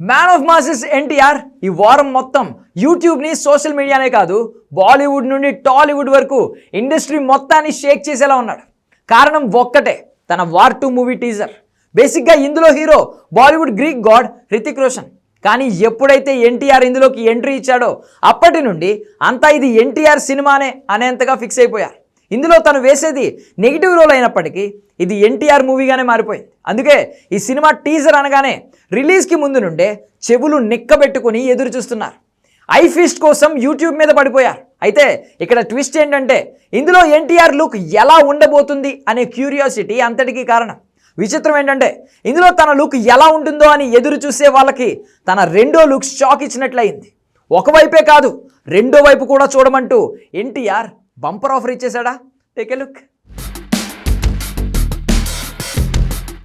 Man of masses NTR ఈ వారం మొత్తం యూట్యూబ్ని సోషల్ మీడియానే కాదు బాలీవుడ్ నుండి టాలీవుడ్ వరకు ఇండస్ట్రీ మొత్తాన్ని షేక్ చేసేలా ఉన్నాడు. కారణం ఒక్కటే తన వార్ టూ మూవీ టీజర్ బేసిక్గా ఇందులో hero Bollywood Greek god Hrithik Roshan కానీ ఎప్పుడైతే ఎన్టీఆర్ ఇందులోకి ఎంట్రీ ఇచ్చాడో అప్పటి నుండి అంతా ఇది ఎన్టీఆర్ సినిమానే అనేంతగా ఫిక్స్ అయిపోయారు. ఇందులో తను వేసేది నెగిటివ్ రోల్ అయినప్పటికీ ఇది ఎన్టీఆర్ మూవీగానే మారిపోయింది. అందుకే ఈ సినిమా టీజర్ అనగానే రిలీజ్కి ముందు నుండే చెవులు నిక్కబెట్టుకుని ఎదురు చూస్తున్నారు. ఐ ఫీస్ట్ కోసం యూట్యూబ్ మీద పడిపోయారు. అయితే ఇక్కడ ట్విస్ట్ ఏంటంటే ఇందులో ఎన్టీఆర్ లుక్ ఎలా ఉండబోతుంది అనే క్యూరియాసిటీ అంతటికీ కారణం. విచిత్రం ఏంటంటే ఇందులో తన లుక్ ఎలా ఉంటుందో అని ఎదురు చూసే వాళ్ళకి తన రెండో లుక్ షాక్ ఇచ్చినట్లయింది. ఒకవైపే కాదు రెండో వైపు కూడా చూడమంటూ ఎన్టీఆర్ బంపర్ ఆఫర్ ఇచ్చేశాడా? టేక్ లుక్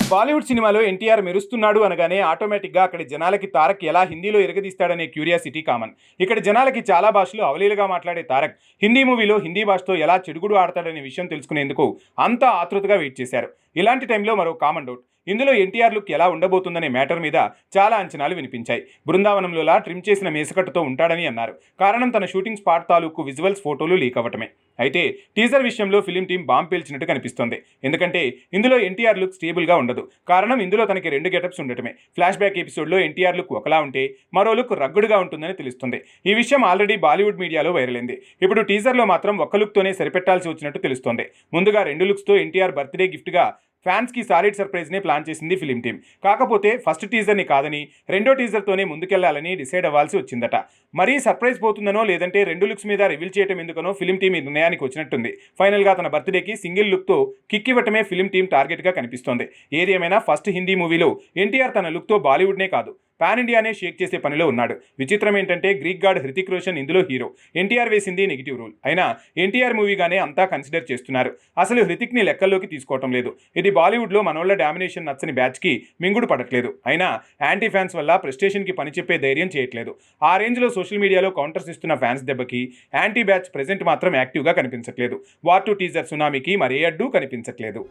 బాలీవుడ్ సినిమాలో ఎన్టీఆర్ మెరుస్తున్నాడు అనగానే ఆటోమేటిక్గా అక్కడి జనాలకి తారక్ ఎలా హిందీలో ఎరగదీస్తాడనే క్యూరియాసిటీ కామన్. ఇక్కడ జనాలకి చాలా భాషలు అవలీలుగా మాట్లాడే తారక్ హిందీ మూవీలో హిందీ భాషతో ఎలా చెడుగుడు ఆడతాడనే విషయం తెలుసుకునేందుకు అంత ఆతృతగా వెయిట్ చేశారు. ఇలాంటి టైంలో మరో కామన్ డౌట్. ఇందులో ఎన్టీఆర్ లుక్ ఎలా ఉండబోతుందనే మ్యాటర్ మీద చాలా అంచనాలు వినిపించాయి. బృందావనంలోలా ట్రిమ్ చేసిన మేసకట్టుతో ఉంటాడని అన్నారు. కారణం తన షూటింగ్ స్పాట్ తాలూకు విజువల్స్ ఫోటోలు లీక్ అవ్వటమే అయితే టీజర్ విషయంలో ఫిలిం టీం బాంబ్ పేల్చినట్టు కనిపిస్తోంది. ఎందుకంటే ఇందులో ఎన్టీఆర్ లుక్ స్టేబుల్గా ఉండదు. కారణం ఇందులో తనకి రెండు గెటప్స్ ఉండటమే. ఫ్లాష్ బ్యాక్ ఎపిసోడ్లో ఎన్టీఆర్ లుక్ ఒకలా ఉంటే మరో లుక్ రగ్గుడుగా ఉంటుందని తెలుస్తుంది. ఈ విషయం ఆల్రెడీ బాలీవుడ్ మీడియాలో వైరల్ అయింది ఇప్పుడు టీజర్లో మాత్రం ఒక్క లుక్తోనే సరిపెట్టాల్సి వచ్చినట్టు తెలుస్తోంది. ముందుగా రెండు లుక్స్తో ఎన్టీఆర్ బర్త్డే గిఫ్ట్గా ఫ్యాన్స్కి సాలిడ్ సర్ప్రైజ్నే ప్లాన్ చేసింది ఫిలిం టీం కాకపోతే ఫస్ట్ టీజర్ని కాదని రెండో టీజర్తోనే ముందుకెళ్ళాలని డిసైడ్ అవ్వాల్సి వచ్చిందట. మరీ సర్ప్రైజ్ పోతుందనో లేదంటే రెండు లుక్స్ మీద రివీల్ చేయడం ఎందుకనో ఫిలిం టీం ఈ నిర్ణయానికి వచ్చినట్టుంది. ఫైనల్గా తన బర్త్డేకి సింగిల్ లుక్తో కిక్ ఇవ్వటమే ఫిలిం టీం టార్గెట్గా కనిపిస్తోంది. ఏది ఏమైనా ఫస్ట్ హిందీ మూవీలో ఎన్టీఆర్ తన లుక్తో బాలీవుడ్నే కాదు. పాన్ ఇండియానే షేక్ చేసే పనిలో ఉన్నాడు. విచిత్రం ఏంటంటే గ్రీక్ గాడ్ హృతిక్ రోషన్ ఇందులో హీరో. ఎన్టీఆర్ వేసింది నెగిటివ్ రూల్. అయినా ఎన్టీఆర్ మూవీగానే అంతా కన్సిడర్ చేస్తున్నారు. అసలు హృతిక్ని లెక్కల్లోకి తీసుకోవటం లేదు. ఇది బాలీవుడ్లో మనోళ్ళ డామినేషన్ నచ్చని బ్యాచ్కి మింగుడు పడట్లేదు. అయినా యాంటీ ఫ్యాన్స్ వల్ల ప్రెస్టేషన్కి పనిచెప్పే ధైర్యం చేయట్లేదు. ఆ రేంజ్లో సోషల్ మీడియాలో కౌంటర్స్ ఇస్తున్న ఫ్యాన్స్ దెబ్బకి యాంటీ బ్యాచ్ ప్రెజెంట్ మాత్రం యాక్టివ్గా కనిపించట్లేదు. వార్ టు టీజర్ సునామీకి మరే అడ్డు కనిపించట్లేదు.